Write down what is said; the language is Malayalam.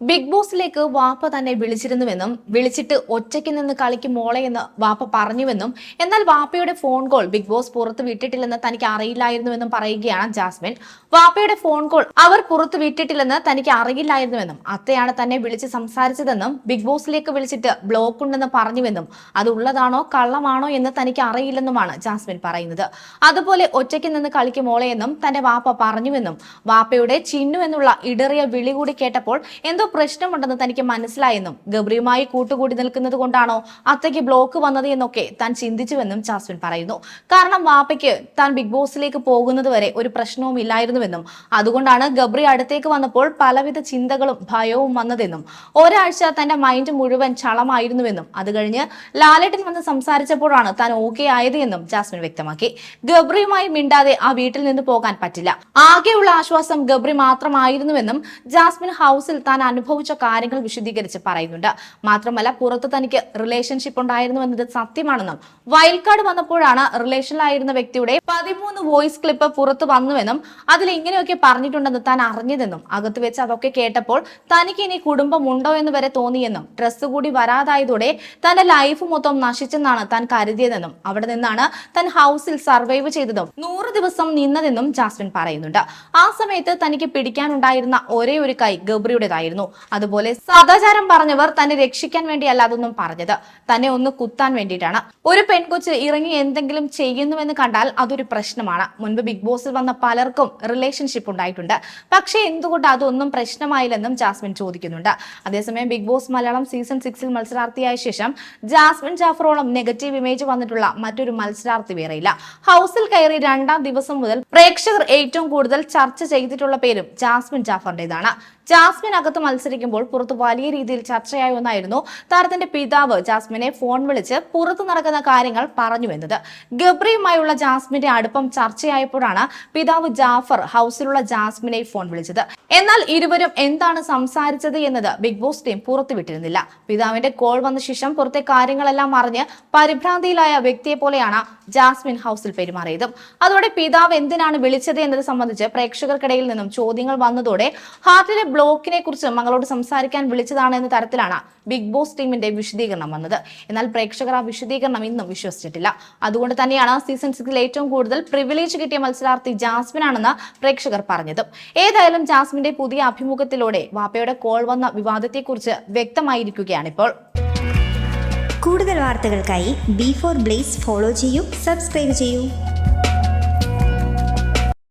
ബിഗ് ബോസിലേക്ക് വാപ്പ തന്നെ വിളിച്ചിരുന്നുവെന്നും വിളിച്ചിട്ട് ഒറ്റയ്ക്ക് നിന്ന് കളിക്കും മോളെ എന്ന് വാപ്പ പറഞ്ഞുവെന്നും എന്നാൽ വാപ്പയുടെ ഫോൺ കോൾ ബിഗ് ബോസ് പുറത്ത് വിട്ടിട്ടില്ലെന്ന് തനിക്ക് അറിയില്ലായിരുന്നുവെന്നും പറയുകയാണ് ജാസ്മിൻ. വാപ്പയുടെ ഫോൺ കോൾ അവർ പുറത്ത് വിട്ടിട്ടില്ലെന്ന് തനിക്ക് അറിയില്ലായിരുന്നുവെന്നും അത്തയാണ് തന്നെ വിളിച്ച് സംസാരിച്ചതെന്നും ബിഗ് ബോസിലേക്ക് വിളിച്ചിട്ട് ബ്ലോക്ക് ഉണ്ടെന്ന് പറഞ്ഞുവെന്നും അത് ഉള്ളതാണോ കള്ളമാണോ എന്ന് തനിക്ക് അറിയില്ലെന്നുമാണ് ജാസ്മിൻ പറയുന്നത്. അതുപോലെ ഒറ്റയ്ക്ക് നിന്ന് കളിക്കും മോളെ എന്നും തന്റെ വാപ്പ പറഞ്ഞുവെന്നും വാപ്പയുടെ ചിന്നു എന്നുള്ള ഇടറിയ വിളി കൂടി കേട്ടപ്പോൾ എന്തോ പ്രശ്നമുണ്ടെന്ന് തനിക്ക് മനസ്സിലായെന്നും ഗബ്രിയുമായി കൂട്ടുകൂടി നിൽക്കുന്നത് കൊണ്ടാണോ അത്തയ്ക്ക് ബ്ലോക്ക് വന്നത് എന്നൊക്കെ താൻ ചിന്തിച്ചുവെന്നും ജാസ്മിൻ പറയുന്നു. കാരണം വാപ്പയ്ക്ക് താൻ ബിഗ് ബോസിലേക്ക് പോകുന്നത് വരെ ഒരു പ്രശ്നവും ഇല്ലായിരുന്നുവെന്നും അതുകൊണ്ടാണ് ഗബ്രി അടുത്തേക്ക് വന്നപ്പോൾ പലവിധ ചിന്തകളും ഭയവും വന്നതെന്നും ഒരാഴ്ച തന്റെ മൈൻഡ് മുഴുവൻ ചളമായിരുന്നുവെന്നും അത് കഴിഞ്ഞ് ലാലേട്ടൻ വന്ന് സംസാരിച്ചപ്പോഴാണ് താൻ ഓക്കെ ആയത് എന്നും ജാസ്മിൻ വ്യക്തമാക്കി. ഗബ്രിയുമായി മിണ്ടാതെ ആ വീട്ടിൽ നിന്ന് പോകാൻ പറ്റില്ല. ആകെയുള്ള ആശ്വാസം ഗബ്രി മാത്രമായിരുന്നുവെന്നും ജാസ്മിൻ ഹൗസിൽ താൻ അനുഭവിച്ച കാര്യങ്ങൾ വിശദീകരിച്ച് പറയുന്നുണ്ട്. മാത്രമല്ല പുറത്ത് തനിക്ക് റിലേഷൻഷിപ്പ് ഉണ്ടായിരുന്നു എന്നത് സത്യമാണെന്നും കാർഡ് വന്നപ്പോഴാണ് റിലേഷനിലായിരുന്ന വ്യക്തിയുടെ പതിമൂന്ന് വോയിസ് ക്ലിപ്പ് പുറത്തു വന്നുവെന്നും അതിൽ ഇങ്ങനെയൊക്കെ പറഞ്ഞിട്ടുണ്ടെന്ന് താൻ അറിഞ്ഞതെന്നും അകത്ത് വെച്ച് അതൊക്കെ കേട്ടപ്പോൾ തനിക്ക് ഇനി കുടുംബമുണ്ടോ എന്ന് വരെ തോന്നിയെന്നും ഡ്രസ്സ് കൂടി വരാതായതോടെ തന്റെ ലൈഫ് മൊത്തം നശിച്ചെന്നാണ് താൻ കരുതിയതെന്നും അവിടെ നിന്നാണ് താൻ ഹൗസിൽ സർവൈവ് ചെയ്തതും നൂറ് ദിവസം നിന്നതെന്നും ജാസ്മിൻ പറയുന്നുണ്ട്. ആ സമയത്ത് തനിക്ക് പിടിക്കാനുണ്ടായിരുന്ന ഒരേ ഒരു കൈ ഗബ്രിയുടേതായിരുന്നു. അതുപോലെ സദാചാരം പറഞ്ഞവർ തന്നെ രക്ഷിക്കാൻ വേണ്ടിയല്ല അതൊന്നും പറഞ്ഞത്. തന്നെ ഒന്ന് കുത്താൻ വേണ്ടിയിട്ടാണ്. ഒരു പെൺകൊച്ച് ഇറങ്ങി എന്തെങ്കിലും ചെയ്യുന്നുവെന്ന് കണ്ടാൽ അതൊരു പ്രശ്നമാണ്. മുൻപ് ബിഗ് ബോസിൽ വന്ന പലർക്കും റിലേഷൻഷിപ്പ് ഉണ്ടായിട്ടുണ്ട്. പക്ഷേ എന്തുകൊണ്ട് അതൊന്നും പ്രശ്നമായില്ലെന്നും ജാസ്മിൻ ചോദിക്കുന്നുണ്ട്. അതേസമയം ബിഗ് ബോസ് മലയാളം സീസൺ സിക്സിൽ മത്സരാർത്ഥിയായ ശേഷം ജാസ്മിൻ ജാഫറോളം നെഗറ്റീവ് ഇമേജ് വന്നിട്ടുള്ള മറ്റൊരു മത്സരാർത്ഥി വേറെയില്ല. ഹൗസിൽ കയറി രണ്ടാം ദിവസം മുതൽ പ്രേക്ഷകർ ഏറ്റവും കൂടുതൽ ചർച്ച ചെയ്തിട്ടുള്ള പേരും ജാസ്മിൻ ജാഫറിന്റേതാണ് ജാസ്മിൻ അകത്ത് മത്സരിക്കുമ്പോൾ പുറത്ത് വലിയ രീതിയിൽ ചർച്ചയായ ഒന്നായിരുന്നു താരത്തിന്റെ പിതാവ് ജാസ്മിനെ ഫോൺ വിളിച്ച് പുറത്തു നടക്കുന്ന കാര്യങ്ങൾ പറഞ്ഞു എന്നത്. ഗബ്രിയുമായുള്ള ജാസ്മിന്റെ അടുപ്പം ചർച്ചയായപ്പോഴാണ് പിതാവ് ജാഫർ ഹൗസിലുള്ള ജാസ്മിനെ ഫോൺ വിളിച്ചത്. എന്നാൽ ഇരുവരും എന്താണ് സംസാരിച്ചത് എന്നത് ബിഗ് ബോസ് ടീം പുറത്തുവിട്ടിരുന്നില്ല. പിതാവിന്റെ കോൾ വന്ന ശേഷം പുറത്തെ കാര്യങ്ങളെല്ലാം അറിഞ്ഞ് പരിഭ്രാന്തിയിലായ വ്യക്തിയെ പോലെയാണ് ജാസ്മിൻ ഹൗസിൽ പെരുമാറിയതും. അതോടെ പിതാവ് എന്തിനാണ് വിളിച്ചത് എന്നത് സംബന്ധിച്ച് പ്രേക്ഷകർക്കിടയിൽ നിന്നും ചോദ്യങ്ങൾ വന്നതോടെ ഹാർട്ടിലെ ബ്ലോക്കിനെ കുറിച്ച് മകളോട് സംസാരിക്കാൻ വിളിച്ചതാണ് എന്ന തരത്തിലാണ് ബിഗ് ബോസ് ടീമിന്റെ വിശദീകരണം വന്നത്. എന്നാൽ പ്രേക്ഷകർ ആ വിശദീകരണം ഇന്നും വിശ്വസിച്ചിട്ടില്ല. അതുകൊണ്ട് തന്നെയാണ് സീസൺ സിക്സിൽ ഏറ്റവും കൂടുതൽ പ്രിവിലേജ് കിട്ടിയ മത്സരാർത്ഥി ജാസ്മിൻ ആണെന്ന് പ്രേക്ഷകർ പറഞ്ഞത്. ഏതായാലും ജാസ്മിന്റെ പുതിയ അഭിമുഖത്തിലൂടെ വാപ്പയുടെ കോൾ വന്ന വിവാദത്തെക്കുറിച്ച് വ്യക്തമായിരിക്കുകയാണിപ്പോൾ കൂടുതൽ വാർത്തകൾക്കായി ബി ഫോർ ബ്ലേസ് ഫോളോ ചെയ്യൂ സബ്സ്ക്രൈബ് ചെയ്യൂ.